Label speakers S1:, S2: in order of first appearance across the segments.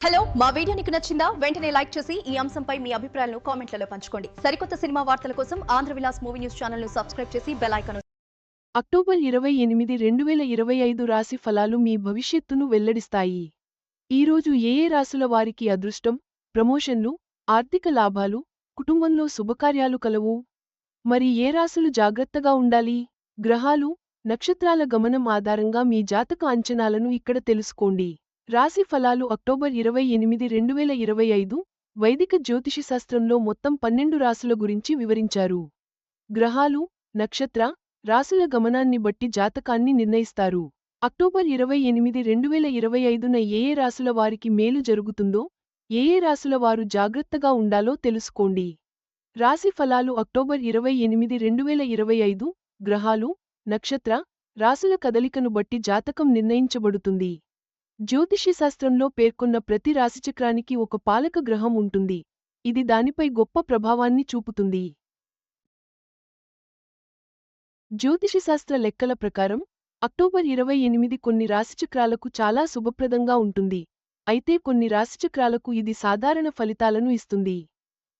S1: Hello మా video నీకు నచ్చిందా? వెంటనే లైక్ చేసి ఈ అంశంపై మీ అభిప్రాయాలను కామెంట్లలో పంచుకోండి. సరికొత్త సినిమా వార్తల కోసం ఆంధ్రవిలాస్ మూవీ న్యూస్ ఛానల్ను సబ్స్క్రైబ్ చేసి బెల్
S2: అక్టోబర్ ఇరవై ఎనిమిది రెండు వేల ఇరవై ఐదు రాశి ఫలాలు మీ భవిష్యత్తును వెల్లడిస్తాయి. ఈరోజు ఏ ఏ రాశుల వారికి అదృష్టం ప్రమోషన్లు ఆర్థిక లాభాలు కుటుంబంలో శుభకార్యాలు కలవు? మరి ఏ రాశులు జాగ్రత్తగా ఉండాలి? గ్రహాలు నక్షత్రాల గమనం ఆధారంగా మీ జాతక అంచనాలను ఇక్కడ తెలుసుకోండి. రాశి ఫలాలు అక్టోబర్ ఇరవై ఎనిమిది రెండు వేల ఇరవై ఐదు వైదిక జ్యోతిషశాస్త్రంలో మొత్తం పన్నెండు రాసుల గురించి వివరించారు. గ్రహాలు నక్షత్ర రాసుల గమనాన్ని బట్టి జాతకాన్ని నిర్ణయిస్తారు. అక్టోబర్ ఇరవై ఎనిమిది రెండు వేల ఇరవై ఐదున ఏ ఏ రాసుల వారికి మేలు జరుగుతుందో ఏ ఏ రాసుల వారు జాగ్రత్తగా ఉండాలో తెలుసుకోండి. రాశి ఫలాలు అక్టోబర్ ఇరవై ఎనిమిది రెండు వేల ఇరవై ఐదు గ్రహాలు నక్షత్ర రాసుల కదలికను బట్టి జాతకం నిర్ణయించబడుతుంది. జ్యోతిషశాస్త్రంలో పేర్కొన్న ప్రతి రాశిచక్రానికి ఒక పాలక గ్రహం ఉంటుంది. ఇది దానిపై గొప్ప ప్రభావాన్ని చూపుతుంది. జ్యోతిషశాస్త్ర లెక్కల ప్రకారం అక్టోబర్ ఇరవై ఎనిమిది కొన్ని రాశిచక్రాలకు చాలా శుభప్రదంగా ఉంటుంది. అయితే కొన్ని రాశిచక్రాలకు ఇది సాధారణ ఫలితాలను ఇస్తుంది.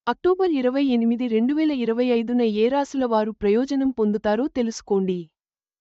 S2: అక్టోబర్ ఇరవై ఎనిమిది రెండు వేల ఇరవై ఐదున ఏ రాశుల వారు ప్రయోజనం పొందుతారో తెలుసుకోండి.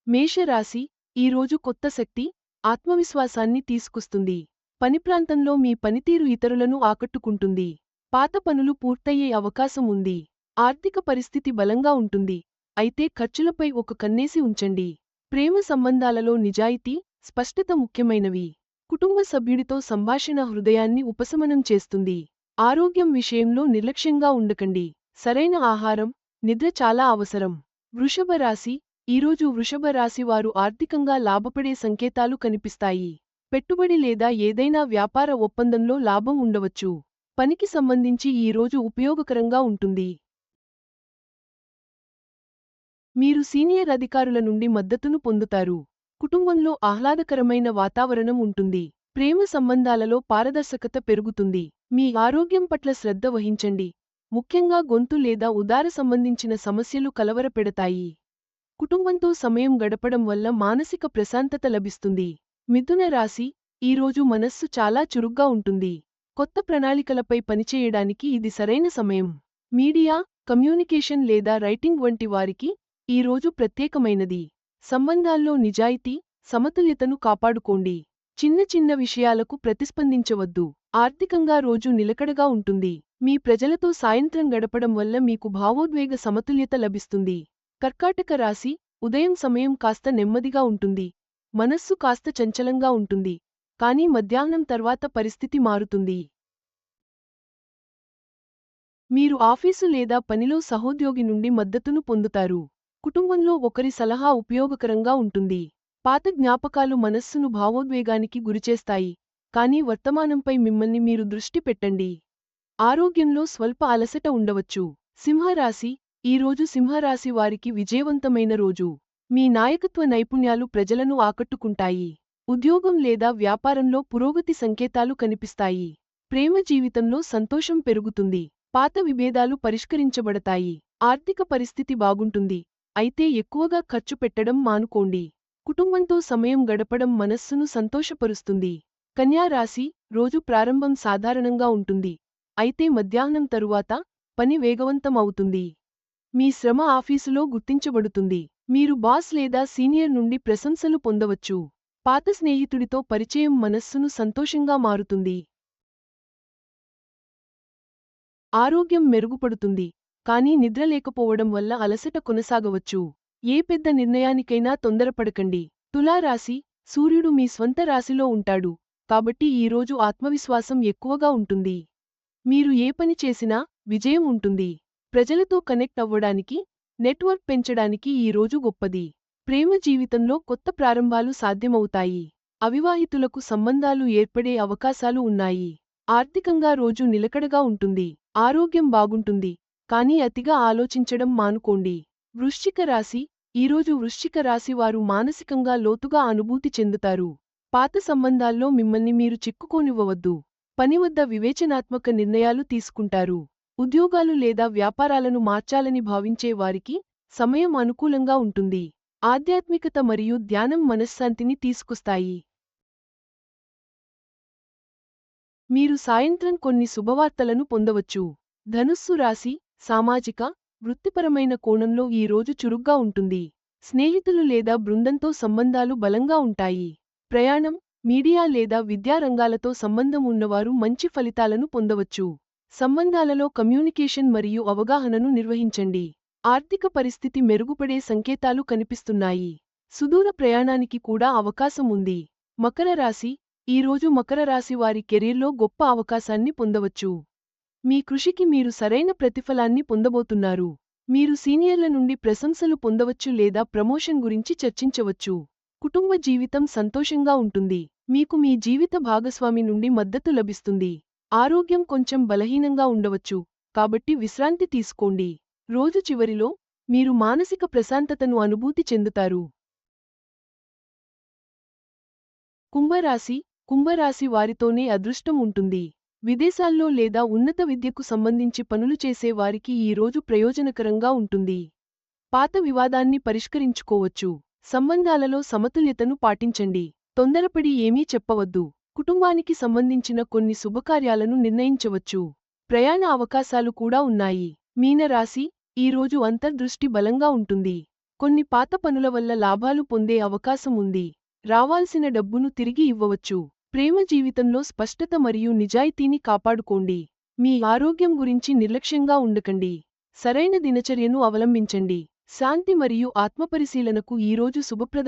S2: మేషరాశి ఈరోజు కొత్త శక్తి ఆత్మవిశ్వాసాన్ని తీసుకొస్తుంది. పని ప్రాంతంలో మీ పనితీరు ఇతరులను ఆకట్టుకుంటుంది. పాత పనులు పూర్తయ్యే అవకాశం ఉంది. ఆర్థిక పరిస్థితి బలంగా ఉంటుంది. అయితే ఖర్చులపై ఒక కన్నేసి ఉంచండి. ప్రేమ సంబంధాలలో నిజాయితీ స్పష్టత ముఖ్యమైనవి. కుటుంబ సభ్యుడితో సంభాషణ హృదయాన్ని ఉపశమనం చేస్తుంది. ఆరోగ్యం విషయంలో నిర్లక్ష్యంగా ఉండకండి. సరైన ఆహారం నిద్ర చాలా అవసరం. వృషభ రాశి ఈరోజు వృషభ రాశి వారు ఆర్థికంగా లాభపడే సంకేతాలు కనిపిస్తాయి. పెట్టుబడి లేదా ఏదైనా వ్యాపార ఒప్పందంలో లాభం ఉండవచ్చు. పనికి సంబంధించి ఈ రోజు ఉపయోగకరంగా ఉంటుంది. మీరు సీనియర్ అధికారుల నుండి మద్దతును పొందుతారు. కుటుంబంలో ఆహ్లాదకరమైన వాతావరణం ఉంటుంది. ప్రేమ సంబంధాలలో పారదర్శకత పెరుగుతుంది. మీ ఆరోగ్యం పట్ల శ్రద్ధ వహించండి. ముఖ్యంగా గొంతు లేదా ఉదార సంబంధించిన సమస్యలు కలవరపెడతాయి. కుటుంబంతో సమయం గడపడం వల్ల మానసిక ప్రశాంతత లభిస్తుంది. మిథున రాశి ఈరోజు మనస్సు చాలా చురుగ్గా ఉంటుంది. కొత్త ప్రణాళికలపై పనిచేయడానికి ఇది సరైన సమయం. మీడియా కమ్యూనికేషన్ లేదా రైటింగ్ వంటి వారికి ఈ రోజు ప్రత్యేకమైనది. సంబంధాల్లో నిజాయితీ సమతుల్యతను కాపాడుకోండి. చిన్న చిన్న విషయాలకు ప్రతిస్పందించవద్దు. ఆర్థికంగా రోజు నిలకడగా ఉంటుంది. మీ ప్రజలతో సాయంత్రం గడపడం వల్ల మీకు భావోద్వేగ సమతుల్యత లభిస్తుంది. కర్కాటక రాశి ఉదయం సమయం కాస్త నెమ్మదిగా ఉంటుంది. మనస్సు కాస్త చంచలంగా ఉంటుంది. కానీ మధ్యాహ్నం తర్వాత పరిస్థితి మారుతుంది. మీరు ఆఫీసు లేదా పనిలో సహోద్యోగి నుండి మద్దతును పొందుతారు. కుటుంబంలో ఒకరి సలహా ఉపయోగకరంగా ఉంటుంది. పాత జ్ఞాపకాలు మనస్సును భావోద్వేగానికి గురిచేస్తాయి. కానీ వర్తమానంపై మిమ్మల్ని మీరు దృష్టి పెట్టండి. ఆరోగ్యంలో స్వల్ప అలసట ఉండవచ్చు. సింహరాశి ఈరోజు సింహరాశి వారికి విజయవంతమైన రోజు. మీ నాయకత్వ నైపుణ్యాలు ప్రజలను ఆకట్టుకుంటాయి. ఉద్యోగం లేదా వ్యాపారంలో పురోగతి సంకేతాలు కనిపిస్తాయి. ప్రేమ జీవితంలో సంతోషం పెరుగుతుంది. పాత విభేదాలు పరిష్కరించబడతాయి. ఆర్థిక పరిస్థితి బాగుంటుంది. అయితే ఎక్కువగా ఖర్చు పెట్టడం మానుకోండి. కుటుంబంతో సమయం గడపడం మనస్సును సంతోషపరుస్తుంది. కన్యారాశి రోజు ప్రారంభం సాధారణంగా ఉంటుంది. అయితే మధ్యాహ్నం తరువాత పని వేగవంతం అవుతుంది మీ శ్రమ ఆఫీసులో గుర్తించబడుతుంది. మీరు బాస్ లేదా సీనియర్ నుండి ప్రశంసలు పొందవచ్చు. పాత స్నేహితుడితో పరిచయం మనస్సును సంతోషంగా మారుతుంది. ఆరోగ్యం మెరుగుపడుతుంది. కానీ నిద్ర లేకపోవడం వల్ల అలసట కొనసాగవచ్చు. ఏ పెద్ద నిర్ణయానికైనా తొందరపడకండి. తులారాశి సూర్యుడు మీ స్వంత రాశిలో ఉంటాడు. కాబట్టి ఈరోజు ఆత్మవిశ్వాసం ఎక్కువగా ఉంటుంది. మీరు ఏ పని చేసినా విజయం ఉంటుంది. ప్రజలతో కనెక్ట్ అవ్వడానికి నెట్వర్క్ పెంచడానికి ఈ రోజు గొప్పది. ప్రేమ జీవితంలో కొత్త ప్రారంభాలు సాధ్యమవుతాయి. అవివాహితులకు సంబంధాలు ఏర్పడే అవకాశాలు ఉన్నాయి. ఆర్థికంగా రోజు నిలకడగా ఉంటుంది. ఆరోగ్యం బాగుంటుంది. కానీ అతిగా ఆలోచించడం మానుకోండి. వృశ్చిక రాశి ఈరోజు వృశ్చిక రాశి వారు మానసికంగా లోతుగా అనుభూతి చెందుతారు. పాత సంబంధాల్లో మిమ్మల్ని మీరు చిక్కుకోనివ్వవద్దు. పని వద్ద వివేచనాత్మక నిర్ణయాలు తీసుకుంటారు. ఉద్యోగాలు లేదా వ్యాపారాలను మార్చాలని భావించే వారికి సమయం అనుకూలంగా ఉంటుంది. ఆధ్యాత్మికత మరియు ధ్యానం మనశ్శాంతిని తీసుకొస్తాయి. మీరు సాయంత్రం కొన్ని శుభవార్తలను పొందవచ్చు. ధనుస్సు రాశి సామాజిక వృత్తిపరమైన కోణంలో ఈ రోజు చురుగ్గా ఉంటుంది. స్నేహితులు లేదా బృందంతో సంబంధాలు బలంగా ఉంటాయి. ప్రయాణం మీడియా లేదా విద్యారంగాలతో సంబంధం ఉన్నవారు మంచి ఫలితాలను పొందవచ్చు. సంబంధాలలో కమ్యూనికేషన్ మరియు అవగాహనను నిర్వహించండి. ఆర్థిక పరిస్థితి మెరుగుపడే సంకేతాలు కనిపిస్తున్నాయి. సుదూర ప్రయాణానికి కూడా అవకాశం ఉంది. మకర రాశి ఈ రోజు మకర రాశి వారి కెరీర్లో గొప్ప అవకాశాన్ని పొందవచ్చు. మీ కృషికి మీరు సరైన ప్రతిఫలాన్ని పొందబోతున్నారు. మీరు సీనియర్ల నుండి ప్రశంసలు పొందవచ్చు లేదా ప్రమోషన్ గురించి చర్చించవచ్చు. కుటుంబ జీవితం సంతోషంగా ఉంటుంది. మీకు మీ జీవిత భాగస్వామి నుండి మద్దతు లభిస్తుంది. ఆరోగ్యం కొంచెం బలహీనంగా ఉండవచ్చు కాబట్టి విశ్రాంతి తీసుకోండి. రోజు చివరిలో మీరు మానసిక ప్రశాంతతను అనుభూతి చెందుతారు. కుంభరాశి కుంభరాశి వారితోనే అదృష్టం ఉంటుంది. విదేశాల్లో లేదా ఉన్నత విద్యకు సంబంధించి పనులు చేసే వారికి ఈ రోజు ప్రయోజనకరంగా ఉంటుంది. పాత వివాదాన్ని పరిష్కరించుకోవచ్చు. సంబంధాలలో సమతుల్యతను పాటించండి. తొందరపడి ఏమీ చెప్పవద్దు. కుటుంబానికి సంబంధించిన కొన్ని శుభకార్యాలను నిర్ణయించవచ్చు. ప్రయాణ అవకాశాలు కూడా ఉన్నాయి. మీనరాశి ఈరోజు అంతర్దృష్టి బలంగా ఉంటుంది. కొన్ని పాత పనుల వల్ల లాభాలు పొందే అవకాశం ఉంది. రావాల్సిన డబ్బును తిరిగి ఇవ్వవచ్చు. ప్రేమ జీవితంలో స్పష్టత మరియు నిజాయితీని కాపాడుకోండి. మీ ఆరోగ్యం గురించి నిర్లక్ష్యంగా ఉండకండి. సరైన దినచర్యను అవలంబించండి. శాంతి మరియు ఆత్మపరిశీలనకు ఈరోజు శుభప్రద